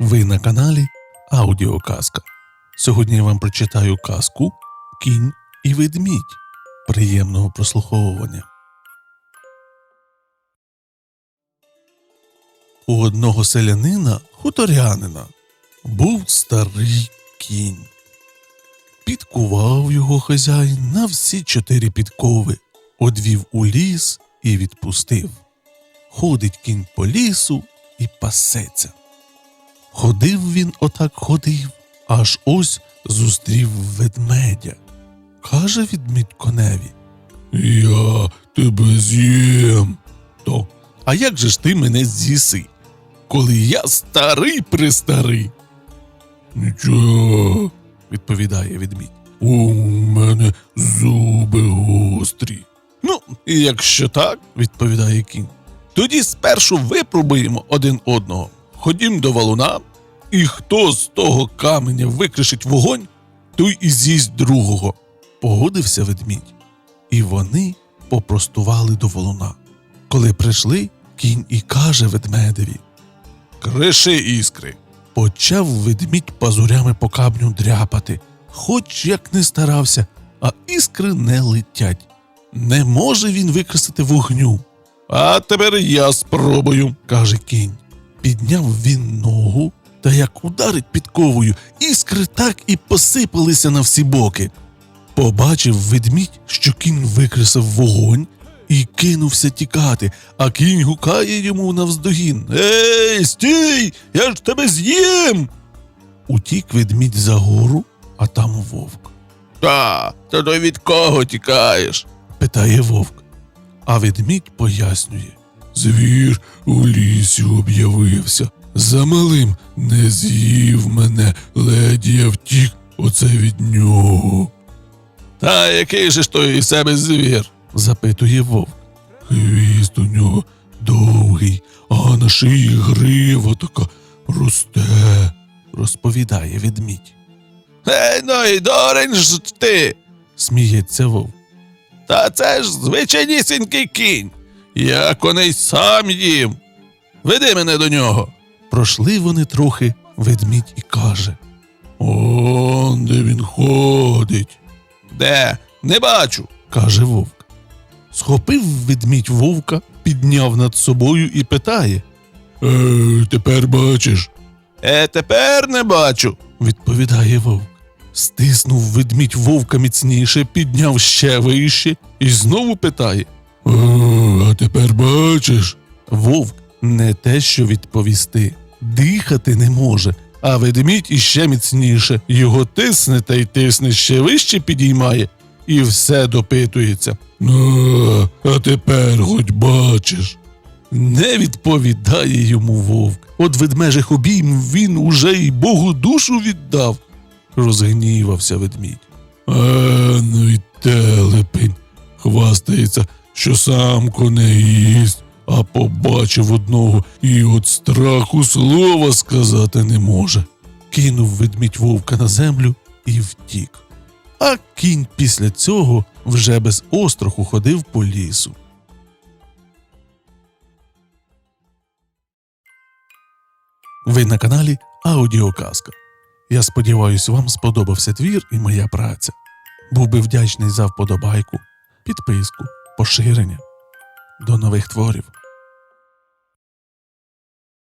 Ви на каналі Аудіоказка. Сьогодні я вам прочитаю казку Кінь і ведмідь. Приємного прослуховування. У одного селянина, хуторянина, був старий кінь. Підкував його хазяїн на всі чотири підкови, одвів у ліс і відпустив. Ходить кінь по лісу і пасеться. Ходив він отак ходив, аж ось зустрів ведмедя. Каже ведмідь коневі. Я тебе з'їм. То, а як же ж ти мене з'їси? Коли я старий престарий? Нічого, відповідає ведмідь. У мене зуби гострі. Ну, якщо так, відповідає кінь, тоді спершу випробуємо один одного. Ходім до валуна, і хто з того каменя викришить вогонь, той і з'їсть другого. Погодився ведмідь. І вони попростували до валуна. Коли прийшли, кінь і каже ведмедеві. Криши іскри. Почав ведмідь пазурями по камню дряпати, хоч як не старався, а іскри не летять. Не може він викресити вогню. А тепер я спробую, каже кінь. Підняв він ногу, та як ударить підковою, іскри так і посипалися на всі боки. Побачив ведмідь, що кінь викресив вогонь і кинувся тікати, а кінь гукає йому навздогін. Ей, стій! Я ж тебе з'їм. Утік ведмідь за гору, а там вовк. Та, та то від кого тікаєш? питає вовк. А ведмідь пояснює. Звір у лісі об'явився. Замалим не з'їв мене, ледь я втік оце від нього. Та який же ж той із себе звір? запитує вовк. Хвіст у нього довгий, а на шиї грива така росте, розповідає ведмідь. Гей, ну і дорень ж ти, сміється вовк. Та це ж звичайнісінький кінь. Я коней сам їм. Веди мене до нього. Пройшли вони трохи, ведмідь і каже. Он де він ходить. Де? Не бачу, каже вовк. Схопив ведмідь вовка, підняв над собою і питає. Е, тепер бачиш. Е, тепер не бачу, відповідає вовк. Стиснув ведмідь вовка міцніше, підняв ще вище і знову питає. О, а тепер бачиш? Вовк не те, що відповісти. Дихати не може, а ведмідь іще міцніше. Його тисне та й тисне ще вище підіймає, і все допитується. Ну, а тепер хоч бачиш. Не відповідає йому вовк. От ведмежих обійм він уже й Богу душу віддав, розгнівався ведмідь. А, ну й телепень, хвастається, що сам коней їсть, а побачив одного і от страху слова сказати не може. Кинув ведмідь вовка на землю і втік. А кінь після цього вже без остраху ходив по лісу. Ви на каналі Аудіоказка. Я сподіваюся, вам сподобався твір і моя праця. Був би вдячний за вподобайку, підписку, поширення. До нових творів.